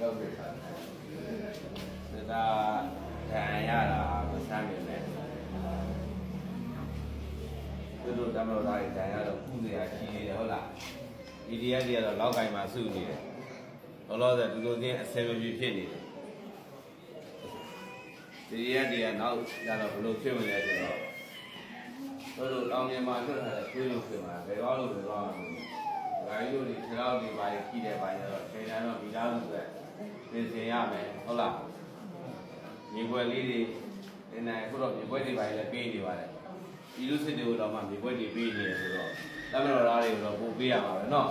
လောက်ပြီဒါဒါဒဏ်ရတာမဆမ်းမြင်နဲ့သူတို့တမတော်သားတွေဒဏ်ရတော့ခုစရာရှိနေတယ်ဟုတ်လားဒီတရားတွေကတော့လောက်ကင်မှာစုနေတယ်လောလောဆယ်သူတို့ချင်းအဆင်မပြေဖြစ်နေတယ်ဒီတရားတွေကနောက်ကျတော့ဘယ်လိုဖြစ်မလဲဆိုတော့တို့တို့တောင်းမြင်မှာလွတ်ထားတဲ့တွေးလို့ဖြစ်မှာဘယ်တော့လို့ဘယ်တော့မှ မဟုတ်ဘူး။ဒါကြီးတို့ဒီခြေထောက်တွေပါကြီးကြည့်တဲ့ပိုင်းတော့ချိန်တိုင်းတော့မိသားစုပဲပြင်ဆင်ရမယ်ဟုတ်လား။မြေပွဲလေးတွေဒီနေ့အခုတော့မြေပွဲတွေပါလည်းပေးနေပါတယ်။ဒီလူစစ်တွေကိုတော့မှမြေပွဲတွေပေးနေတယ်ဆိုတော့တမတော်သားတွေကိုတော့ပို့ပေးရမှာပဲเนาะ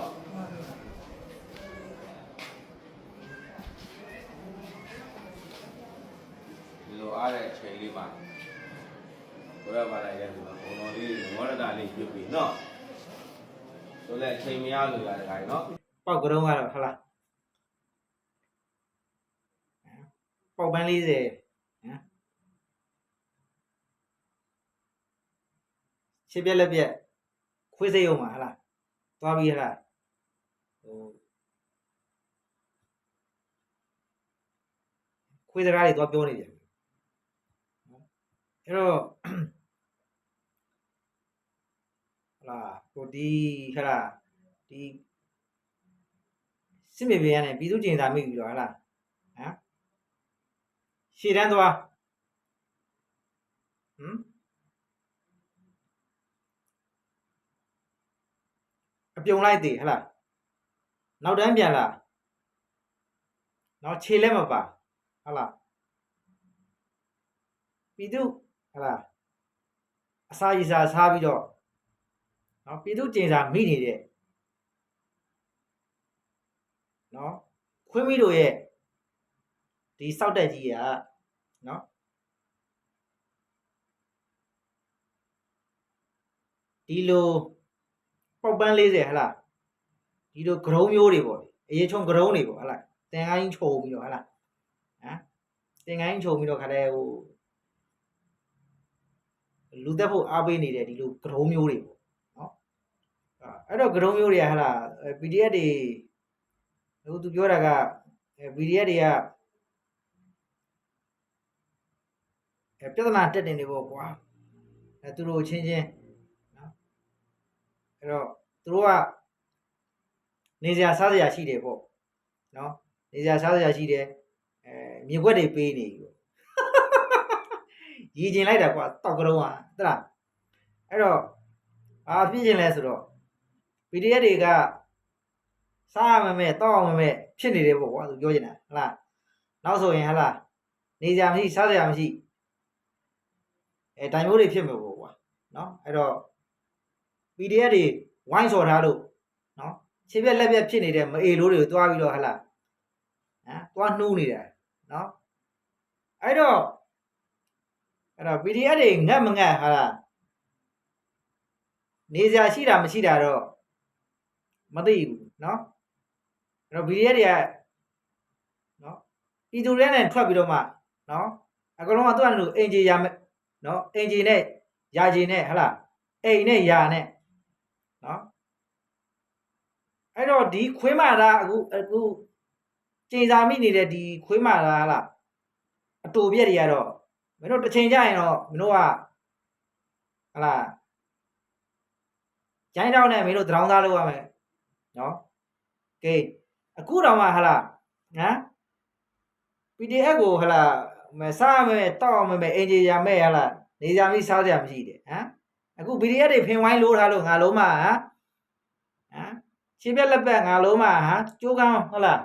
ဒီလိုအားတဲ့အချိန်လေးမှာဘုရားဘာသာရဲ့ဆိုတော့ဘုံတော်လေးမောရတာလေးပြုတ်ပြီးเนาะ ဆိုလဲအချိန်မရလို့ရတယ်ခိုင်เนาะ ပေါက်ကတော့ကတော့ဟုတ်လားပေါက်ပန်း40ဟမ်ရှစ်ပြက်လက်ပြက်ခွေးစိတ်ရုံမှာဟုတ်လားသွားပြီးဟုတ်လားဟိုခွေးစကားတွေသွားပြောနေပြန်အဲ့တော့ဟုတ်လား ဟိုဒီဟုတ်လားဒီစစ်မြေပြင်ကနေပြည်သူ့ကျင်စာမိပြီးတော့ဟလားဟမ်ရှည်တန်းသွားဟမ်အပြုံလိုက်သေးဟလားနောက်တန်းပြန်လာနောက်ခြေလက်မပါဟလားပြည်သူဟလားအစာရည်စာစားပြီးတော့ နော်ပြည်သူ့ကျင်စာမိနေတဲ့နော်ခွင်းမီတို့ရဲ့ဒီစောက်တက်ကြီးကနော်ဒီလိုပေါက်ပန်း40ဟလားဒီလိုဂရုံးမျိုးတွေပေါ့လေအရေးချုံဂရုံးတွေပေါ့ဟလားတင်ကိုင်းခြုံပြီးတော့ဟလားဟမ်တင်ကိုင်းခြုံပြီးတော့ခါတဲ့ဟိုလူသက်ဖို့အားပေးနေတဲ့ဒီလိုဂရုံးမျိုးတွေပေါ့နော် အဲ့တော့ဂရုံးမျိုးတွေကဟလား PDF တွေအခုသူပြောတာကအဲ PDF တွေကအဲပြဿနာတက်နေနေပေါ့ကွာအဲသူတို့ချင်းချင်းနော်အဲ့တော့သူတို့ကနေစရာစားစရာရှိတယ်ပေါ့နော်နေစရာစားစရာရှိတယ်အဲမြေခွက်တွေပေးနေပြီပေါ့ရည်ကျင်လိုက်တာကွာတောက်ကြတော့ဟာတလားအဲ့တော့အာပြင်းကျင်လဲဆိုတော့ PDF တွေကစားရမမဲ့တောက်ရမမဲ့ဖြစ်နေတယ်ပေါ့ကွာသူပြောချင်တာဟလားနောက်ဆိုရင်ဟလားနေကြမရှိစားကြမရှိအဲတိုင်မိုးတွေဖြစ်မှာပေါ့ကွာနော်အဲ့တော့ PDF တွေဝိုင်းစော်ထားလို့နော်ခြေပြက်လက်ပြက်ဖြစ်နေတဲ့မအေလိုတွေကိုတွားပြီးတော့ဟလားဟမ်တွားနှူးနေတာနော်အဲ့တော့အဲ့တော့ PDF တွေငတ်မငတ်ဟာလားနေကြရှိတာမရှိတာတော့ မသိဘူးနော်အဲ့တော့ BDS တွေကနော်ပြည်သူတွေနဲ့ထွက်ပြီးတော့မှနော်အကလုံးကသူ့အနေနဲ့အင်ဂျီရမယ်နော်အင်ဂျီနဲ့ယာဂျီနဲ့ဟလားအိမ်နဲ့ယာနဲ့နော်အဲ့တော့ဒီခွေးမာတာအခုအခုကျင်စာမိနေတဲ့ဒီခွေးမာတာဟလားအတူပြက်တွေကတော့မင်းတို့တစ်ချိန်ကြရင်တော့မင်းတို့ကဟလားဂျိုင်းတောင်းနဲ့မင်းတို့သရောင်းသားလုပ်ရမယ် နော်ကဲအခုတော့မှဟလာဟမ် PDF ကိုဟလာမစားမယ်တောက်မယ်အင်ဂျီယာမဲ့ဟလာနေကြမိစားကြမရှိတယ်ဟမ်အခု PDF တွေဖင်ဝိုင်းလိုးထားလို့ငါလုံးမဟမ်ဟမ်ခြေပြက်လက်ပတ်ငါလုံးမဟမ်ကျိုးကန်းဟုတ်လား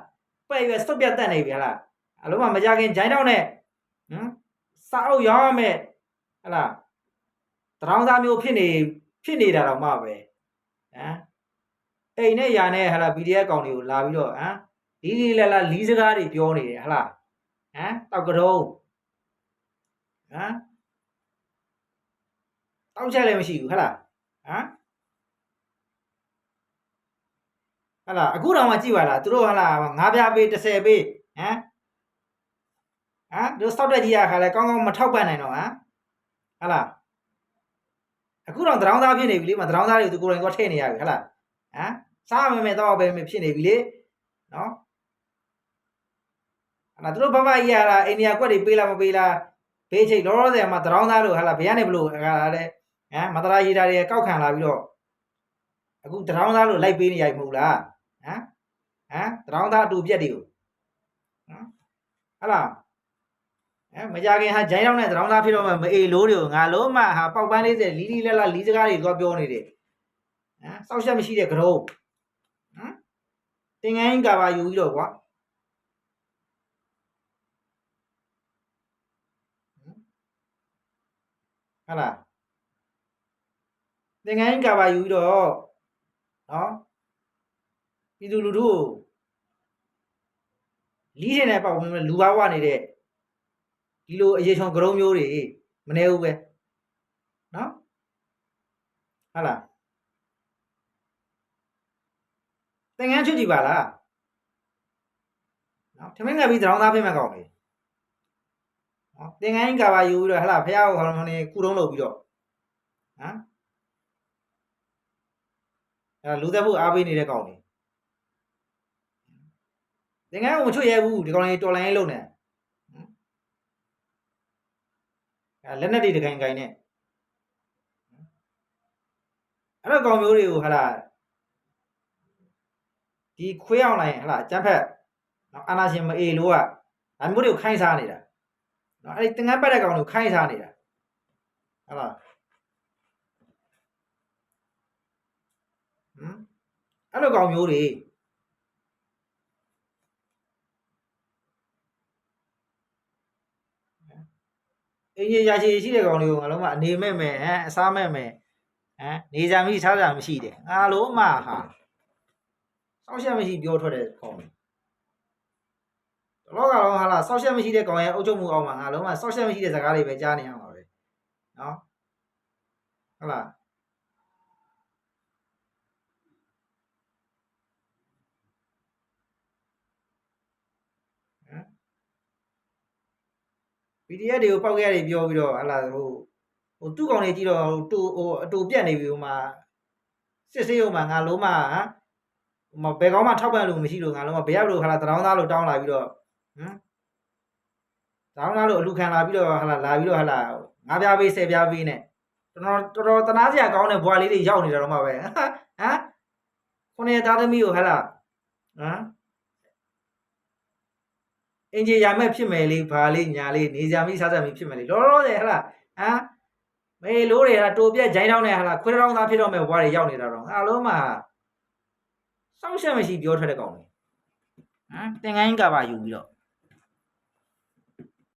ပဲ့ရွယ်စုပ်ပြတ်တက်နေပြီဟလားအလုံးမမကြခင်ဂျိုင်းတောင်းနဲ့ဟမ်စားအုပ်ရောင်းရမယ်ဟလားတရောင်းသားမျိုးဖြစ်နေဖြစ်နေတာတော့မှပဲဟမ် အိမ်နဲ့ယာနဲ့ဟလာ PDF ကောင်တွေကိုလာပြီးတော့ဟမ်လီလီလာလာလီးစကားတွေပြောနေတယ်ဟလားဟမ်တောက်ကြတော့ဟမ်တောက်ချက်လည်းမရှိဘူးဟလားဟမ်ဟလာအခုတော့မှကြည့်ပါလားသူတို့ဟလာငါးပြားပေး30ပေးဟမ်ဟမ်တို့စောက်တက်ကြီးရခါလဲကောင်းကောင်းမထောက်ပံ့နိုင်တော့ဟမ်ဟလာအခုတော့တရောင်းသားဖြစ်နေပြီလေမတရောင်းသားတွေကိုသူကိုယ်တိုင်ကထည့်နေရပြီဟလားဟမ် စားမယ်မဲ့တော့ပဲဖြစ်နေပြီလေနော်အဲ့ဒါသူတို့ဘဘကြီးရတာအိန္ဒိယကွက်တွေပေးလားမပေးလားဘေးချိတ်လောလောဆယ်မှာတရောင်းသားလို့ဟာလားဘယ်ကနေဘလို့ဟာလားတဲ့ဟမ်မတရာရီတာတွေကောက်ခံလာပြီးတော့အခုတရောင်းသားလို့လိုက်ပေးနေရိုက်မဟုတ်လားဟမ်ဟမ်တရောင်းသားအတူပြက်တွေကိုဟမ်ဟာလားအဲမကြခင်ဟာဂျိုင်းတောင်းနဲ့တရောင်းသားဖြစ်တော့မှမအေလိုးတွေကိုငါလုံးမဟာပေါက်ပန်းလေးတဲ့လီလီလက်လက်လီစကားတွေသွားပြောနေတယ်ဟမ်စောက်ချက်မရှိတဲ့ကရုံးဟမ် တင်ငန်းကာပါယူပြီးတော့ကွာဟဟလားသင်္ကန်းကာပါယူပြီးတော့နော်ပြည်သူလူထုကိုလီးနေတဲ့ပေါ့ဝင်လူဘာဝနေတဲ့ဒီလိုအရေးချုံကရုံးမျိုးတွေမနေဘူးပဲနော်ဟဟလား သင်္ကန်းချွတ်ကြည့်ပါလားနော်ထမင်းငါပြီးတောင်းသားဖိမဲ့ကောင်းလေနော်သင်္ကန်းကာပါယူပြီးတော့ဟလာဖះကိုခေါင်းခေါင်းနေကုတုံးလုပ်ပြီးတော့ဟမ်အဲလူသက်ဖို့အားပေးနေတဲ့ကောင်တွေသင်္ကန်းကိုမချွတ်ရဲဘူးဒီကောင်လေးတော်လိုင်းရေးလုပ်နေအဲလက်နဲ့တွေတကိုင်ကိုင်နဲ့အဲ့တော့ကောင်မျိုးတွေကိုဟာလာ ဒီခွေးအောင်လိုက်ဟလာအကျန်းဖက်နော်အာနာရှင်မအေလို့ကဒါမျိုးတွေကိုခိုင်းစားနေတာနော်အဲ့ဒီသင်္ကန်းပတ်တဲ့ကောင်တွေကိုခိုင်းစားနေတာဟလာဟမ်အဲ့လိုကောင်မျိုးတွေအင်းကြီးရရှိရှိတဲ့ကောင်တွေကိုငါလုံးမအနေမဲ့မဲ့ဟမ်အစားမဲ့မဲ့ဟမ်နေကြမိစားကြမရှိတယ်ငါလုံးမဟာ စောက်ရှက်မရှိပြောထွက်တဲ့ကောင်တွေတော့ကတော့ဟာလားစောက်ရှက်မရှိတဲ့ကောင်ရဲ့အုပ်ချုပ်မှုအောက်မှာငါလုံးမစောက်ရှက်မရှိတဲ့စကားတွေပဲကြားနေရမှာပဲနော်ဟုတ်လား PDF တွေကိုပောက်ခဲ့ရတယ်ပြောပြီးတော့ဟလာဟိုဟိုသူ့ကောင်တွေကြည့်တော့ဟိုတူဟိုအတူပြက်နေပြီဟိုမှာစစ်စေးဟိုမှာငါလုံးမဟ မ်ဟိုမှာဘယ်ကောင်မှထောက်ပံ့လို့မရှိလို့ငါလုံးမဘယ်ရောက်လို့ဟလာတရောင်းသားလို့တောင်းလာပြီးတော့ဟမ်တရောင်းသားလို့အလူခံလာပြီးတော့ဟလာလာပြီးတော့ဟလာငါးပြားပေးဆယ်ပြားပေးနဲ့တော်တော်တော်တော်တနာစရာကောင်းတဲ့ဘွာလေးတွေရောက်နေတာတော့မှပဲဟမ်ခုနှစ်သားသမီးကိုဟလာဟမ်အင်ဂျီယာမဲ့ဖြစ်မယ်လေဘာလေးညာလေးနေကြမိစားကြမိဖြစ်မယ်လေလောလောဆယ်ဟလားဟမ်မေလို့တွေဟာတိုပြက်ဂျိုင်းတောင်းနေဟလားခွေးတောင်းသားဖြစ်တော့မဲ့ဘွားတွေရောက်နေတာတော့ငါလုံးမှာ စောင့်ရှက်မရှိပြောထွက်တဲ့ကောင်လေဟမ်တင်ငန်းကပါယူပြီးတော့